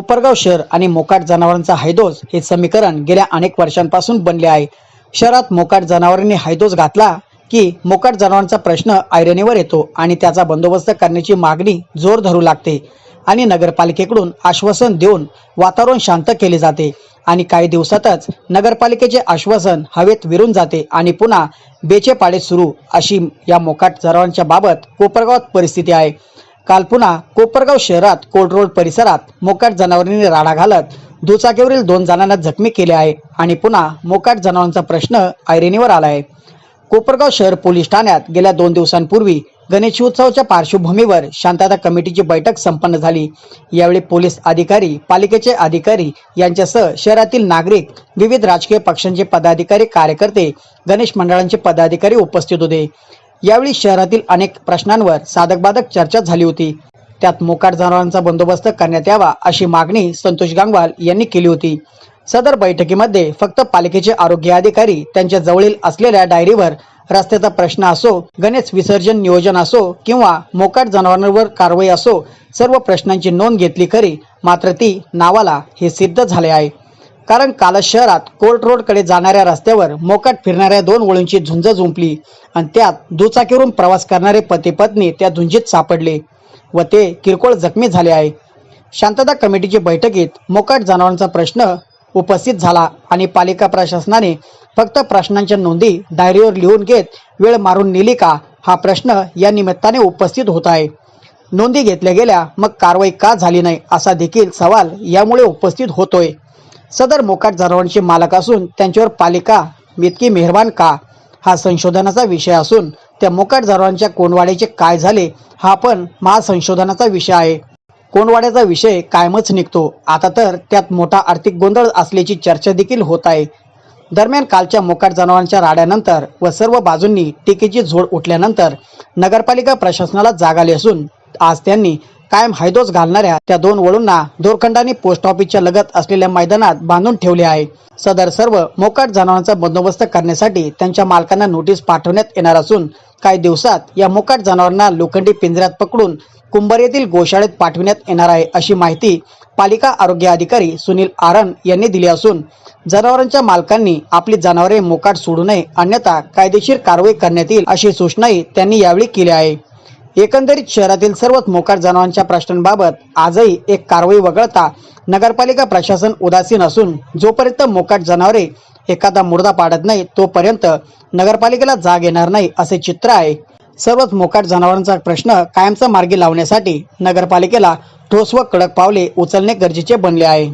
कोपरगाव शहर आणि मोकाट जनावरांचा हैदोस हे समीकरण गेल्या अनेक वर्षांपासून बनले आहे. शहरात मोकाट जनावरांनी हैदोस घातला की मोकाट जनावरांचा प्रश्न ऐरणीवर येतो आणि त्याचा बंदोबस्त करण्याची मागणी जोर धरू लागते आणि नगरपालिकेकडून आश्वासन देऊन वातावरण शांत केले जाते आणि काही दिवसातच नगरपालिकेचे आश्वासन हवेत विरून जाते आणि पुन्हा बेचे पाडे सुरू अशी या मोकाट जनावरांच्या बाबत कोपरगावात परिस्थिती आहे. काल पुन्हा कोपरगाव शहरात कोल्ड रोड परिसरात मोकाट जनावरांनी राडा घालत दुचाकीवरील दोन जणांना जखमी केले आहे आणि पुन्हा मोकाट जनावरांचा प्रश्न ऐरणीवर आला आहे कोपरगाव शहर पोलीस ठाण्यात गेल्या दोन दिवसांपूर्वी गणेशोत्सवाच्या पार्श्वभूमीवर शांतता कमिटीची बैठक संपन्न झाली. यावेळी पोलीस अधिकारी पालिकेचे अधिकारी यांच्यासह शहरातील नागरिक विविध राजकीय पक्षांचे पदाधिकारी कार्यकर्ते गणेश मंडळांचे पदाधिकारी उपस्थित होते. यावेळी शहरातील अनेक प्रश्नांवर साधकबाधक चर्चा झाली होती. त्यात मोकाट जनावरांचा बंदोबस्त करण्यात यावा अशी मागणी संतोष गांगवाल यांनी केली होती. सदर बैठकीमध्ये फक्त पालिकेचे आरोग्य अधिकारी त्यांच्या जवळील असलेल्या डायरीवर रस्त्याचा प्रश्न असो गणेश विसर्जन नियोजन असो किंवा मोकाट जनावरांवर कारवाई असो सर्व प्रश्नांची नोंद घेतली खरी मात्र ती नावाला हे सिद्ध झाले आहे. कारण कालच शहरात कोर्ट रोडकडे जाणाऱ्या रस्त्यावर मोकाट फिरणाऱ्या दोन वळूंची झुंज जुंपली आणि त्यात दुचाकीवरून प्रवास करणारे पती पत्नी त्या झुंजीत सापडले व ते किरकोळ जखमी झाले आहे. शांतता कमिटीची बैठकीत मोकाट जनावरांचा प्रश्न उपस्थित झाला आणि पालिका प्रशासनाने फक्त प्रश्नांच्या नोंदी डायरीवर लिहून घेत वेळ मारून नेली का हा प्रश्न या निमित्ताने उपस्थित होत आहे. नोंदी घेतल्या गेल्या मग कारवाई का झाली नाही असा देखील सवाल यामुळे उपस्थित होतोय. सदर मोकाट जनावरांचे मालक असून त्यांच्यावर पालिका इतकी मेहरबान का? हा संशोधनाचा विषय असून त्या मोकाट जनावरांच्या कोंडवाड्याचे काय झाले हा पण महासंशोधनाचा विषय आहे. कोंडवाड्याचा विषय कायमच निघतो. आता तर त्यात मोठा आर्थिक गोंधळ असल्याची चर्चा देखील होत आहे. दरम्यान कालच्या मोकाट जनावरांच्या राड्यानंतर व सर्व बाजूंनी टीकेची झोड उठल्यानंतर नगरपालिका प्रशासनाला जाग आली असून आज त्यांनी कायम हैदोस घालणाऱ्या त्या दोन वळूंना दोरखंडाने पोस्ट ऑफिसच्या लगत असलेल्या मैदानात बांधून ठेवले आहे. सदर सर्व मोकाट जनावरांचा बंदोबस्त करण्यासाठी त्यांच्या मालकांना नोटीस पाठवण्यात येणार असून काही दिवसात या मोकाट जनावरांना लोखंडी पिंजऱ्यात पकडून कुंभार येथील गोशाळेत पाठविण्यात येणार आहे अशी माहिती पालिका आरोग्य अधिकारी सुनील आरण यांनी दिली असून जनावरांच्या मालकांनी आपली जनावरे मोकाट सोडू नये अन्यथा कायदेशीर कारवाई करण्यात येईल अशी सूचनाही त्यांनी यावेळी केली आहे. एकंदरीत शहरातील सर्वच मोकाट जनावरांच्या प्रश्नांबाबत आजही एक कारवाई वगळता नगरपालिका प्रशासन उदासीन असून जोपर्यंत मोकाट जनावरे एखादा मुर्दा पाडत नाही तोपर्यंत नगरपालिकेला जाग येणार नाही असे चित्र आहे. सर्वच मोकाट जनावरांचा प्रश्न कायमचा मार्गी लावण्यासाठी नगरपालिकेला ठोस व कडक पावले उचलणे गरजेचे बनले आहे.